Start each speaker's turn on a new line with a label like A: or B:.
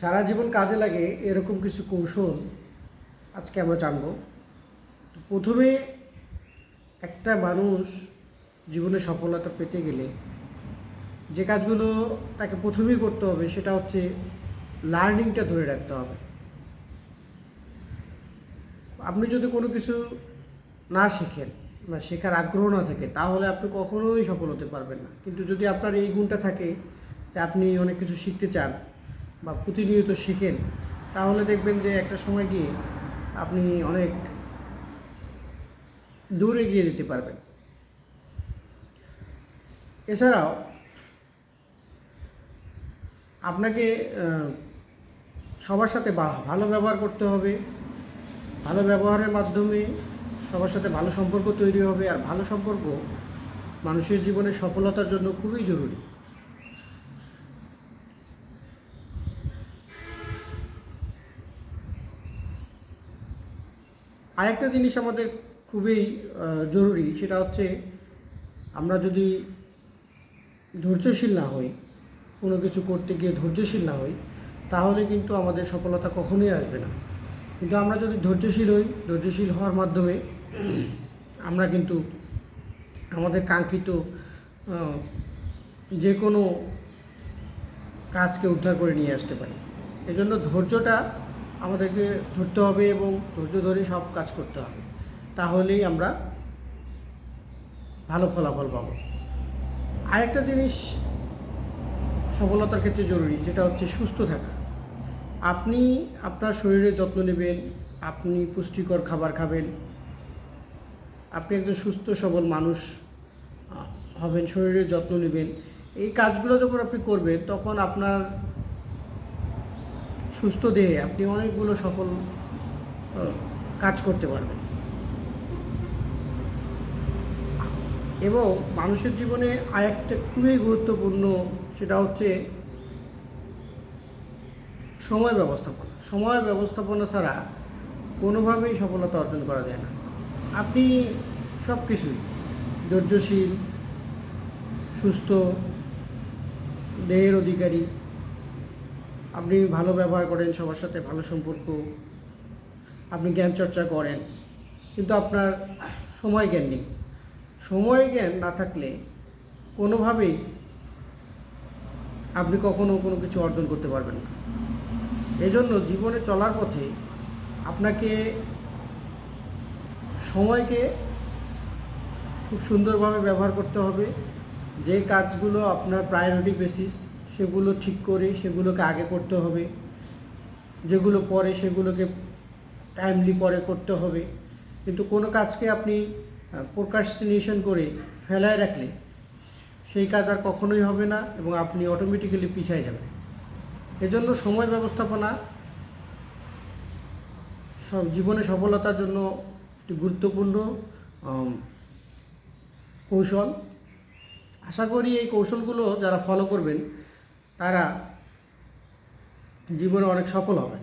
A: সারা জীবন কাজে লাগে এরকম কিছু কৌশল আজকে আমরা জানব। প্রথমে একটা মানুষ জীবনে সফলতা পেতে গেলে যে কাজগুলো তাকে প্রথমেই করতে হবে সেটা হচ্ছে লার্নিংটা ধরে রাখতে হবে। আপনি যদি কোনো কিছু না শেখেন বা শেখার আগ্রহ না থাকে তাহলে আপনি কখনোই সফল হতে পারবেন না। কিন্তু যদি আপনার এই গুণটা থাকে যে আপনি অনেক কিছু শিখতে চান বা প্রতিনিয়ত শিখেন, তাহলে দেখবেন যে একটা সময় গিয়ে আপনি অনেক দূরে গিয়ে যেতে পারবেন। এছাড়াও, আপনাকে সবার সাথে ভালো ব্যবহার করতে হবে, ভালো ব্যবহারের মাধ্যমে সবার সাথে ভালো সম্পর্ক তৈরি হবে, আর ভালো সম্পর্ক মানুষের জীবনে সফলতার জন্য খুবই জরুরি। আরেকটা জিনিস আমাদের খুবই জরুরি, সেটা হচ্ছে আমরা যদি ধৈর্যশীল না হই, কোনো কিছু করতে গিয়ে ধৈর্যশীল না হই, তাহলে কিন্তু আমাদের সফলতা কখনোই আসবে না। কিন্তু আমরা যদি ধৈর্যশীল হই, ধৈর্যশীল হওয়ার মাধ্যমে আমরা কিন্তু আমাদের কাঙ্ক্ষিত যে কোনো কাজকে উদ্ধার করে নিয়ে আসতে পারি। এজন্য ধৈর্যটা আমাদেরকে ধরতে হবে এবং ধৈর্য ধরে সব কাজ করতে হবে। তাহলেই আমরা ভালো ফলাফল পাবো। আরেকটা জিনিস সফলতার ক্ষেত্রে জরুরি, যেটা হচ্ছে সুস্থ থাকা। আপনি আপনার শরীরের যত্ন নেবেন, আপনি পুষ্টিকর খাবার খাবেন, আপনি একজন সুস্থ, সবল মানুষ হবেন শরীরের যত্ন নেবেন। এই কাজগুলো যখন আপনি করবেন, তখন আপনার সুস্থ দেহে আপনি অনেকগুলো সফল কাজ করতে পারবেন। এবং মানুষের জীবনে আরেকটা খুবই গুরুত্বপূর্ণ সেটা হচ্ছে সময় ব্যবস্থাপনা। সময় ব্যবস্থাপনা ছাড়া কোনোভাবেই সফলতা অর্জন করা যায় না। আপনি সব কিছুই ধৈর্যশীল সুস্থ দেহের অধিকারী আপনি ভালো ব্যবহার করেন, সবার সাথে ভালো সম্পর্ক, আপনি জ্ঞান চর্চা করেন, কিন্তু আপনার সময় জ্ঞান নেই। সময় জ্ঞান না থাকলে কোনোভাবেই আপনি কখনো কোনো কিছু অর্জন করতে পারবেন না। এজন্য জীবনে চলার পথে আপনাকে সময়কে খুব সুন্দরভাবে ব্যবহার করতে হবে। যে কাজগুলো আপনার প্রায়োরিটি বেসিস সেগুলো ঠিক করে, সেগুলোকে আগে করতে হবে। যেগুলো পরে, সেগুলোকে টাইমলি পরে করতে হবে। কিন্তু কোনো কাজকে আপনি প্রোকাস্টিনেশন করে ফেলায় রাখলে সেই কাজ আর কখনোই হবে না এবং আপনি অটোমেটিক্যালি পিছিয়ে যাবেন। এজন্য সময় ব্যবস্থাপনা সব জীবনে সফলতার জন্য একটি গুরুত্বপূর্ণ কৌশল। আশা করি এই কৌশলগুলো যারা ফলো করবেন তারা জীবনে অনেক সফল হবেন।